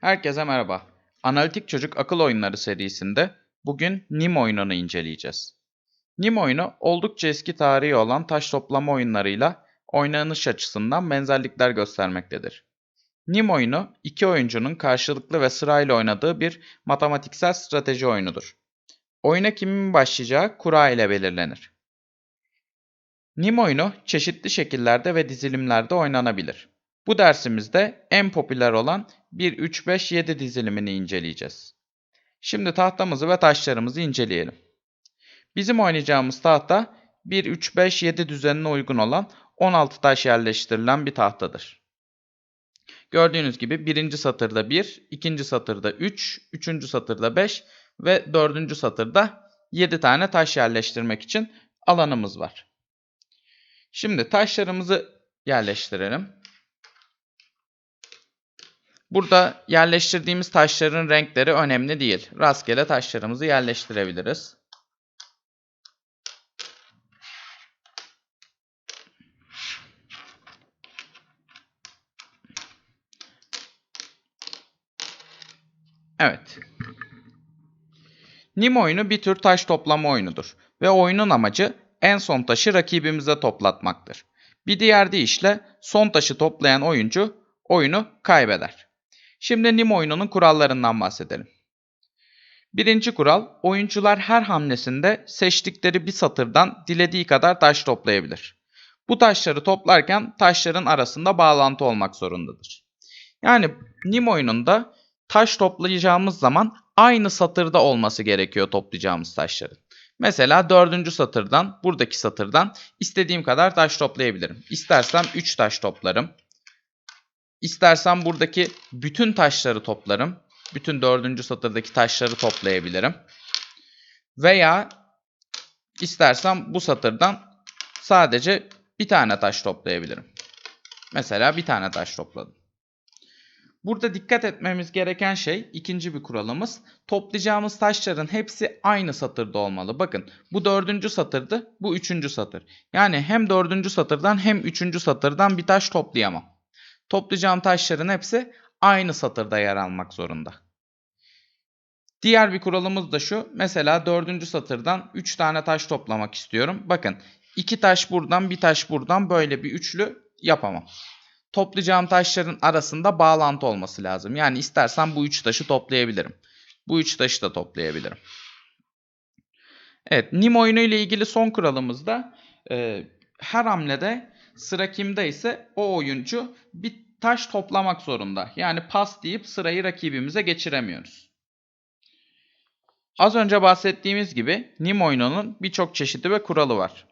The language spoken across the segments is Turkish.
Herkese merhaba. Analitik Çocuk Akıl Oyunları serisinde bugün Nim oyununu inceleyeceğiz. Nim oyunu oldukça eski tarihi olan taş toplama oyunlarıyla oynanış açısından benzerlikler göstermektedir. Nim oyunu iki oyuncunun karşılıklı ve sırayla oynadığı bir matematiksel strateji oyunudur. Oyuna kimin başlayacağı kura ile belirlenir. Nim oyunu çeşitli şekillerde ve dizilimlerde oynanabilir. Bu dersimizde en popüler olan 1, 3, 5, 7 dizilimini inceleyeceğiz. Şimdi tahtamızı ve taşlarımızı inceleyelim. Bizim oynayacağımız tahta 1, 3, 5, 7 düzenine uygun olan 16 taş yerleştirilen bir tahtadır. Gördüğünüz gibi birinci satırda 1, ikinci satırda 3, üçüncü satırda 5 ve dördüncü satırda 7 tane taş yerleştirmek için alanımız var. Şimdi taşlarımızı yerleştirelim. Burada yerleştirdiğimiz taşların renkleri önemli değil. Rastgele taşlarımızı yerleştirebiliriz. Evet. Nim oyunu bir tür taş toplama oyunudur ve oyunun amacı en son taşı rakibimize toplatmaktır. Bir diğer deyişle son taşı toplayan oyuncu oyunu kaybeder. Şimdi Nim oyununun kurallarından bahsedelim. Birinci kural, oyuncular her hamlesinde seçtikleri bir satırdan dilediği kadar taş toplayabilir. Bu taşları toplarken taşların arasında bağlantı olmak zorundadır. Yani Nim oyununda taş toplayacağımız zaman aynı satırda olması gerekiyor toplayacağımız taşların. Mesela dördüncü satırdan, buradaki satırdan istediğim kadar taş toplayabilirim. İstersem 3 taş toplarım. İstersem buradaki bütün taşları toplarım. Bütün dördüncü satırdaki taşları toplayabilirim. Veya istersem bu satırdan sadece bir tane taş toplayabilirim. Mesela bir tane taş topladım. Burada dikkat etmemiz gereken şey ikinci bir kuralımız. Toplayacağımız taşların hepsi aynı satırda olmalı. Bakın bu dördüncü satırdı, bu üçüncü satır. Yani hem dördüncü satırdan hem üçüncü satırdan bir taş toplayamam. Toplayacağım taşların hepsi aynı satırda yer almak zorunda. Diğer bir kuralımız da şu. Mesela dördüncü satırdan 3 tane taş toplamak istiyorum. Bakın 2 taş buradan bir taş buradan böyle bir üçlü yapamam. Toplayacağım taşların arasında bağlantı olması lazım. Yani istersen bu 3 taşı toplayabilirim. Bu 3 taşı da toplayabilirim. Evet Nim oyunu ile ilgili son kuralımız da e, her hamlede sıra kimde ise o oyuncu bir taş toplamak zorunda. Yani pas deyip sırayı rakibimize geçiremiyoruz. Az önce bahsettiğimiz gibi Nim oyununun birçok çeşidi ve kuralı var.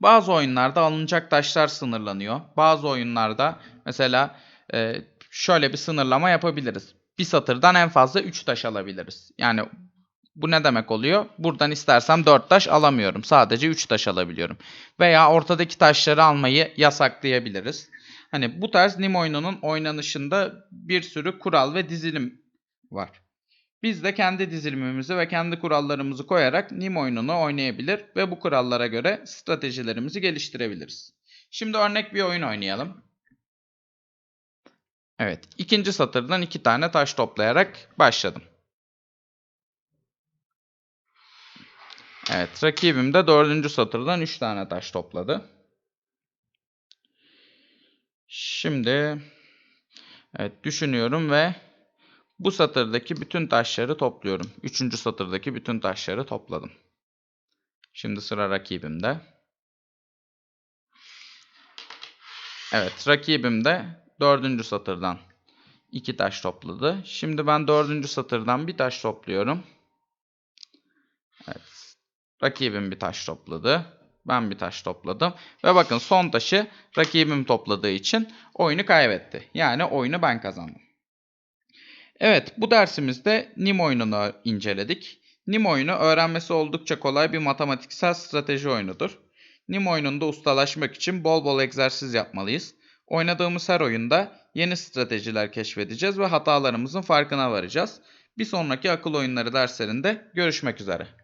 Bazı oyunlarda alınacak taşlar sınırlanıyor. Bazı oyunlarda mesela e, şöyle bir sınırlama yapabiliriz. Bir satırdan en fazla 3 taş alabiliriz. Yani bu ne demek oluyor? Buradan istersem 4 taş alamıyorum. Sadece 3 taş alabiliyorum. Veya ortadaki taşları almayı yasaklayabiliriz. Hani bu tarz Nim oyununun oynanışında bir sürü kural ve dizilim var. Biz de kendi dizilimimizi ve kendi kurallarımızı koyarak Nim oyununu oynayabilir ve bu kurallara göre stratejilerimizi geliştirebiliriz. Şimdi örnek bir oyun oynayalım. Evet, ikinci satırdan iki tane taş toplayarak başladım. Evet, rakibim de dördüncü satırdan üç tane taş topladı. Şimdi evet düşünüyorum ve bu satırdaki bütün taşları topluyorum. Üçüncü satırdaki bütün taşları topladım. Şimdi sıra rakibimde. Evet rakibim de dördüncü satırdan iki taş topladı. Şimdi ben dördüncü satırdan bir taş topluyorum. Rakibim bir taş topladı. Ben bir taş topladım. Ve bakın son taşı rakibim topladığı için oyunu kaybetti. Yani oyunu ben kazandım. Evet bu dersimizde Nim oyununu inceledik. Nim oyunu öğrenmesi oldukça kolay bir matematiksel strateji oyunudur. Nim oyununda ustalaşmak için bol bol egzersiz yapmalıyız. Oynadığımız her oyunda yeni stratejiler keşfedeceğiz ve hatalarımızın farkına varacağız. Bir sonraki akıl oyunları derslerinde görüşmek üzere.